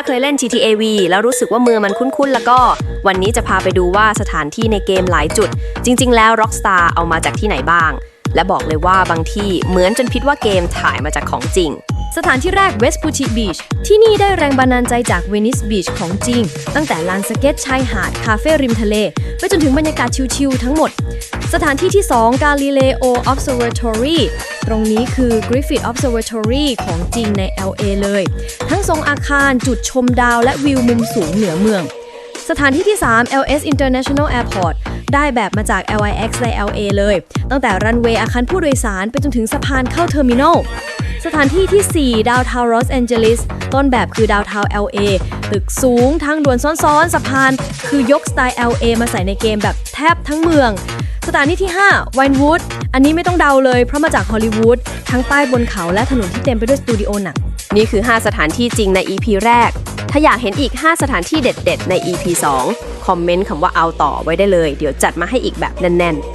ถ้าเคยเล่น GTA V แล้วรู้สึกว่าเมืองมันคุ้นๆ แล้วก็ วันนี้จะพาไปดูว่าสถานที่ในเกมหลายจุด จริง ๆ แล้ว Rockstar เอามาจากที่ไหนบ้าง และบอกเลยว่าบางที่เหมือนจนพิดว่าเกมถ่ายมาจากของจริง สถานที่แรก West p u t i Beach ที่นี่ได้แรงบันดาลใจจาก Venice Beach ของจริง ตั้งแต่ลานสเก็ตชายหาด คาเฟ่ริมทะเล ไปจนถึงบรรยากาศชิลๆทั้งหมด สถานที่ที่2 Galileo Observatory ตรงนี้คือ Griffith Observatory ของจริงใน LA เลย ทั้งทรงอาคารจุดชมดาวและวิวมุมสูงเหนือเมือง สถานที่ที่ 3 LS International Airport ได้แบบมาจาก LIX ใน LA เลย ตั้งแต่รันเวย์อาคารผู้โดยสารไปจนถึงสะพานเข้าเทอร์มินอล สถานที่ที่ 4 ดาวทาวน์ลอสแอนเจลิส ต้นแบบคือดาวทาวน์ LA ตึกสูงทางด่วนซ้อนๆสะพาน คือยกสไตล์ LA มาใส่ในเกมแบบแทบทั้งเมืองสถานที่ที่5 Vinewood อันนี้ไม่ต้องเดาเลยเพราะมาจากฮอลลีวูดทั้งป้ายบนเขาและถนนที่เต็มไปด้วยสตูดิโอหนัง นี่คือ 5 สถานที่จริงใน EP แรก ถ้าอยากเห็นอีก 5 สถานที่เด็ด ๆ ใน EP 2 คอมเมนต์คำว่าเอาต่อไว้ได้เลย เดี๋ยวจัดมาให้อีกแบบแน่น ๆ